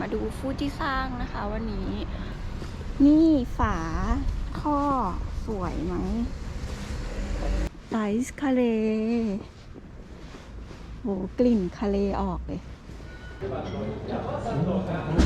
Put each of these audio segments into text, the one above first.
มาดูฟูจิซังนะคะ วันนี้ นี่ฝาข้อสวยไหมไ i ซ์คาเลโหกลิ่นคาเลออกเลย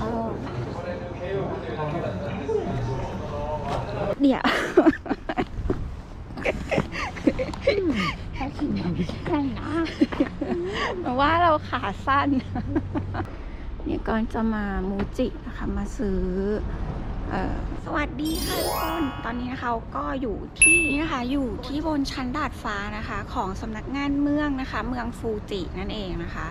เออเดี๋ยวใช่นะว่าเราขาสั้น เนี่ยก่อนจะมามูจินะคะมาซื้อเออสวัสดีค่ะทุกคนตอนนี้นะคะก็อยู่ที่นี่นะคะอยู่ที่บนชั้นดาดฟ้านะคะของสำนักงานเมืองนะคะ เมืองฟูจินั่นเองนะคะ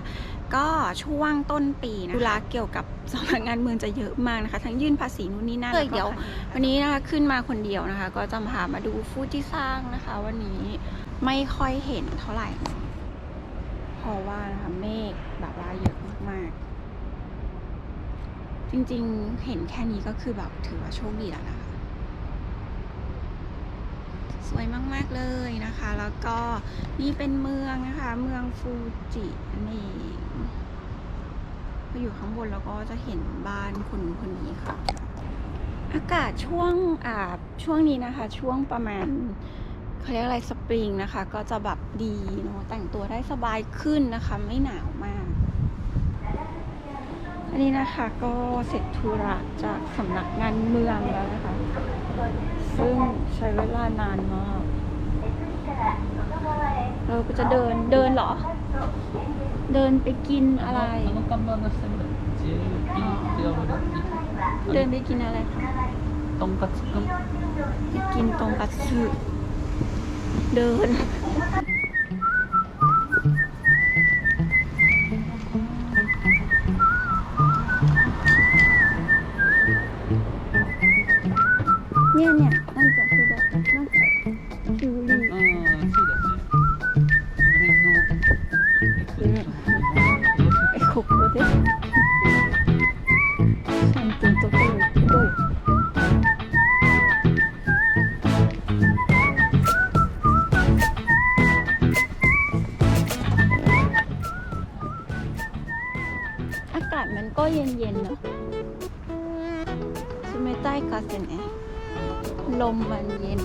ก็ช่วงต้นปีนะธุระเกี่ยวกับสำนักงานเมืองจะเยอะมากนะคะ ทั้งยื่นภาษีนู่นนี่นั่นเลยเดี๋ยว วันนี้นะคะขึ้นมาคนเดียวนะคะ ก็จะพามาดูฟูจิซังนะคะ วันนี้ไม่ค่อยเห็นเท่าไหร่ เพราะว่านะคะเมฆแบบว่าเยอะมากๆ จริงๆ เห็นแค่นี้ก็คือแบบถือว่าโชคดีแล้วนะคะ สวยมากๆเลยนะคะ แล้วก็นี่เป็นเมืองนะคะ เมืองฟูจินั่นเองพออยู่ข้างบนแล้วก็จะเห็นบ้านคนคนนี้ค่ะ อากาศช่วงอ่าช่วงนี้นะคะ ช่วงประมาณเขาเรียกอะไรสปริงนะคะ ก็จะแบบดีเนาะแต่งตัวได้สบายขึ้นนะคะ ไม่หนาวมากันนี้นะคะก็เสร็จธุระจากสำนักงานเมืองแล้วนะคะ ซึ่งใช้เวลานานมาก เราก็จะเดินเดินเหรอ เดินไปกินอะไร เดินไปกินอะไรคะตงกัตสึไปกินตรงกัตสึเดิน เนี่ เย็น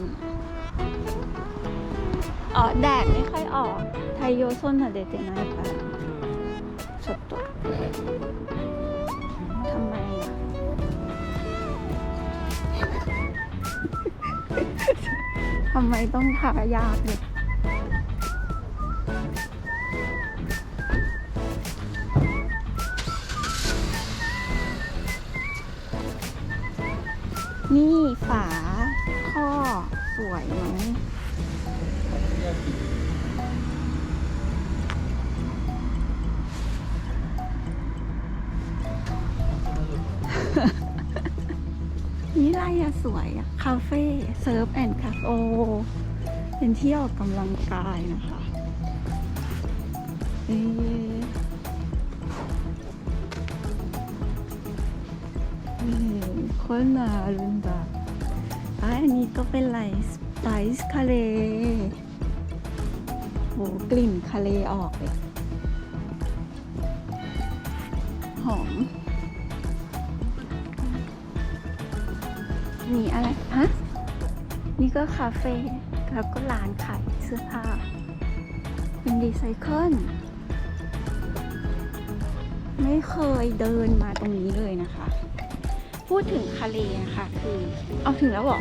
อ๋อแดดไม่ค่อยออกไทโยโซนน่ะเดเตนายからちょっとทำไมอ่ะ ทำไมต้องทายากเนี่ยนี่ฝาข้อสวย า ไหมนี่ไรอะสวยอะคาเฟ่เซิร์ฟแอนด์คาโอเป็นที่ออกกำลังกายนะคะเออคนน่ารุนดาอะอันนี้ก็เป็นไรส ไปซ์คาเลโหกลิ่นคาเลออกเลย หอม มีอะไร ฮะ นี่ก็คาเฟ่แล้วก็ร้านขายเสื้อผ้า เป็นรีไซเคิล ไม่เคยเดินมาตรงนี้เลยนะคะ พูดถึงทะเลนะคะ คือ เอาถึงแล้วหรอ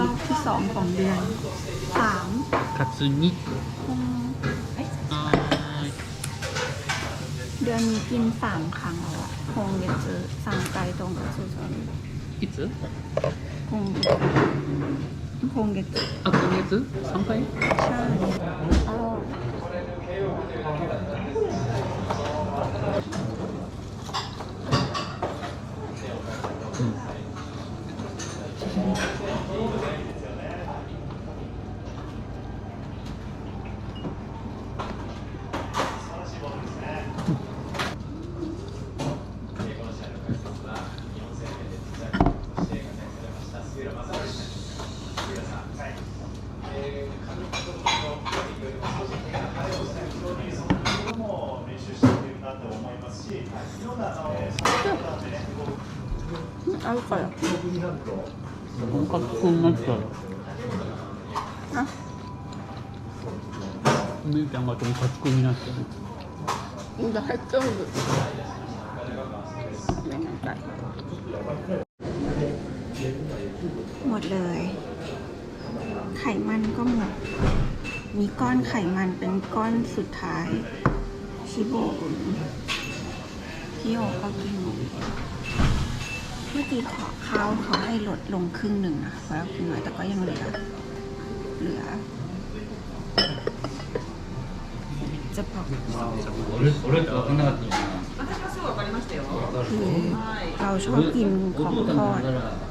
รอบที่สองของเดือนสาม カツ煮 อืม はーい เดือนนี้กินสามครั้งแล้วอะคงเดี๋ยวจะสั่งไก่ตรงกัตสึจน いつ คงคงเดี๋ยวจะ あ今月3回 ใช่อร่อย 的になったらあみーちゃんがとんかつくんになったら大丈夫ไม่แน่ใจหมดเลย ไขมันก็หมด มีก้อนไขมันเป็นก้อนสุดท้าย ชิโบะพี่โอก็กินหมด เมื่อกี้ขอข้าวเขาให้ลดลงครึ่งหนึ่งนะเพราะเรากินน้อยแต่ก็ยังเหลือ เหลือ จะบอก 俺俺って分かんなかったのかคือเราชอบกินของทอด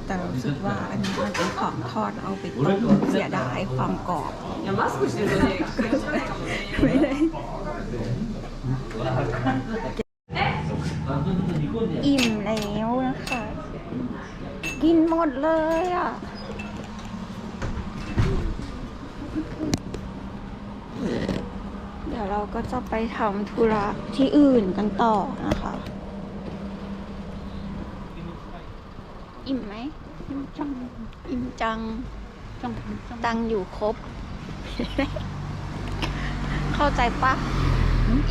แต่รู้สึกว่าอันนี้มันเป็นของทอดเอาไปต้มเสียดายความกรอบ いやマスクしてるとね、来るじゃない ไม่ได้ อิ่ ดเลยอะเดี๋ยวเราก็จะไปทำธุระที่อื่นกันต่อนะคะ อิ่มไหมอิ่มจัง อิ่มจัง ตังค์อยู่ครบ เข้าใจปะ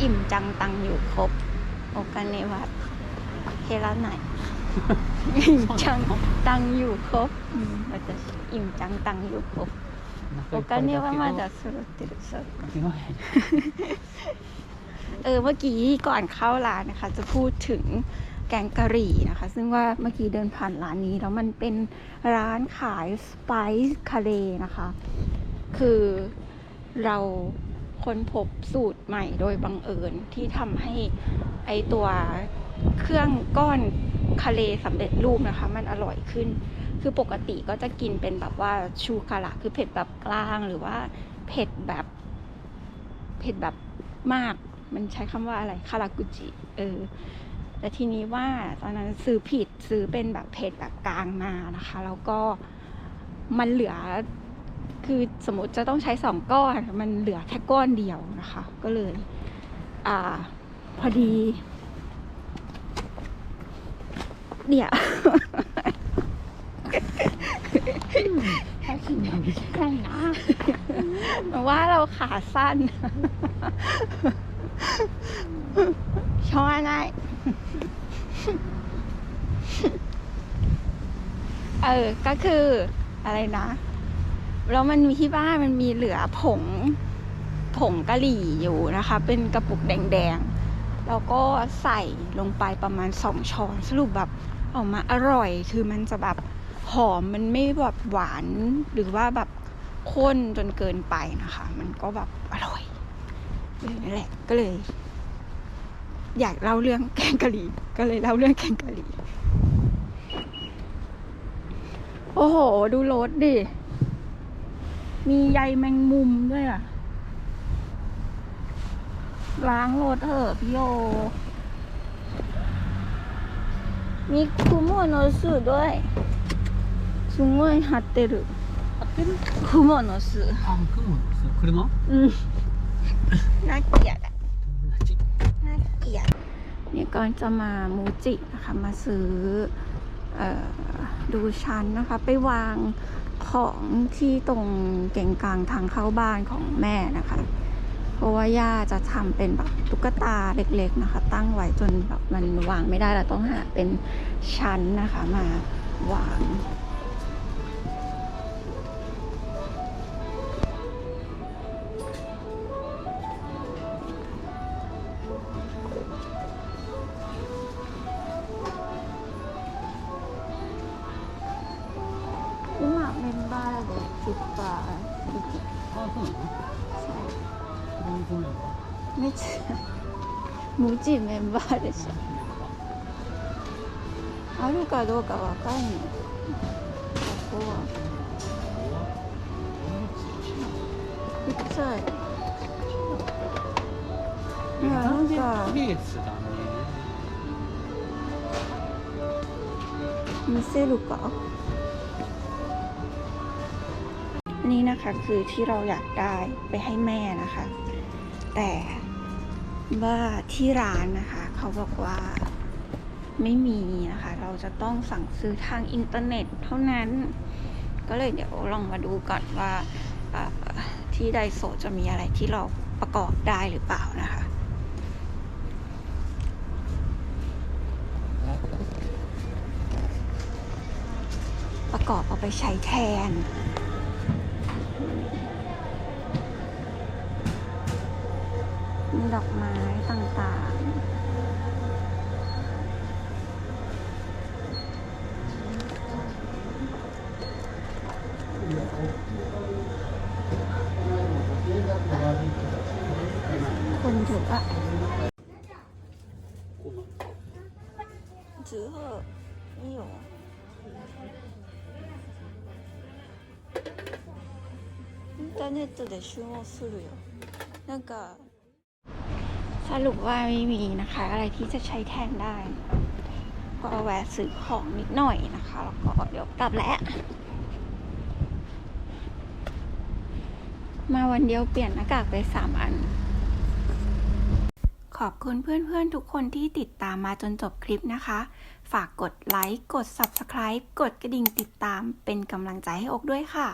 อิ่มจังตังค์อยู่ครบ โอกันเนวัตเฮระไหน อิ่มจังตังอยู่ครบ私อิ่มจังตังอยู่ครบโอกันเนว่ามาจากสุรติรุสเออเมื่อกี้ก่อนเข้าร้านนะคะ จะพูดถึงแกงกะหรี่นะคะ ซึ่งว่าเมื่อกี้เดินผ่านร้านนี้ แล้วมันเป็นร้านขายสไปซ์คาเลนะคะ คือเรา ค้นพบสูตรใหม่โดยบังเอิญที่ทำให้ไอตัวเครื่องก้อนคาเลสำเร็จรูปนะคะ มันอร่อยขึ้น คือปกติก็จะกินเป็นแบบว่าชูคาระคือเผ็ดแบบกลางหรือว่าเผ็ดแบบเผ็ดแบบมาก มันใช้คำว่าอะไรคารากุจิ เออ แต่ทีนี้ว่าตอนนั้นซื้อผิดซื้อเป็นแบบเผ็ดแบบกลางมานะคะ แล้วก็มันเหลือ คือสมมติจะต้องใช้สองก้อนมันเหลือแค่ก้อนเดียวนะคะ ก็เลย อ่า พอดี เดี๋ยวถ้าขิงมันไม่ใช่นะมาว่าเราขาสั้นชอบอะไรเออ ก็คืออะไรนะ แล้วมันมีที่บ้านมันมีเหลือผงผงกะหรี่อยู่นะคะ เป็นกระปุกแดงๆ แล้วก็ใส่ลงไปประมาณสองช้อนสรุปแบบออกมาอร่อยคือมันจะแบบหอมมันไม่แบบหวานหรือว่าแบบข้นจนเกินไปนะคะ มันก็แบบอร่อยนั่นแหละก็เลย อยากเล่าเรื่องแกงกะหรี่ ก็เลยเล่าเรื่องแกงกะหรี่ โอ้โห ดูรถดิ มีใยแมงมุมด้วยอ่ะ ล้างรถเถอะพี่โย มีคุโมโนสึด้วยすごい貼ってる貼ってるクモの巣あ雲です車うんน่าเกลียดอะ น่าเกลียดเนี่ยก่อนจะมามูจินะคะ มาซื้อเออ ดูชั้นนะคะ ไปวางของที่ตรงเก่งกลางทางเข้าบ้านของแม่นะคะ เพราะว่าย่าจะทำเป็นแบบตุ๊กตาเล็กๆนะคะ ตั้งไว้จนแบบมันวางไม่ได้เราต้องหาเป็นชั้นนะคะมาวาง めっちゃ無知メンバーでしょあるかどうかわかんない。ここは。ちっちゃいいやなんか。見せるか？ นี้นะคะคือที่เราอยากได้ไปให้แม่นะคะ แต่ว่าที่ร้านนะคะ เขาบอกว่าไม่มีนะคะ เราจะต้องสั่งซื้อทางอินเทอร์เน็ตเท่านั้น ก็เลยเดี๋ยวลองมาดูก่อนว่าเอ่อที่ไดโซจะมีอะไรที่เราประกอบได้หรือเปล่านะคะ ประกอบเอาไปใช้แทน ดอกไม้ต่างๆ คนเยอะอะจื้อเหอะไม่อยู่インターネットで注文するよなんか สรุปว่าไม่มีนะคะ อะไรที่จะใช้แทนได้ ก็แวะซื้อของนิดหน่อยนะคะ แล้วก็เดี๋ยวกลับแล้ว มาวันเดียวเปลี่ยนหน้ากากไปสามอัน ขอบคุณเพื่อนๆทุกคนที่ติดตามมาจนจบคลิปนะคะ ฝากกดไลค์ กด Subscribe กดกระดิ่งติดตามเป็นกำลังใจให้อกด้วยค่ะ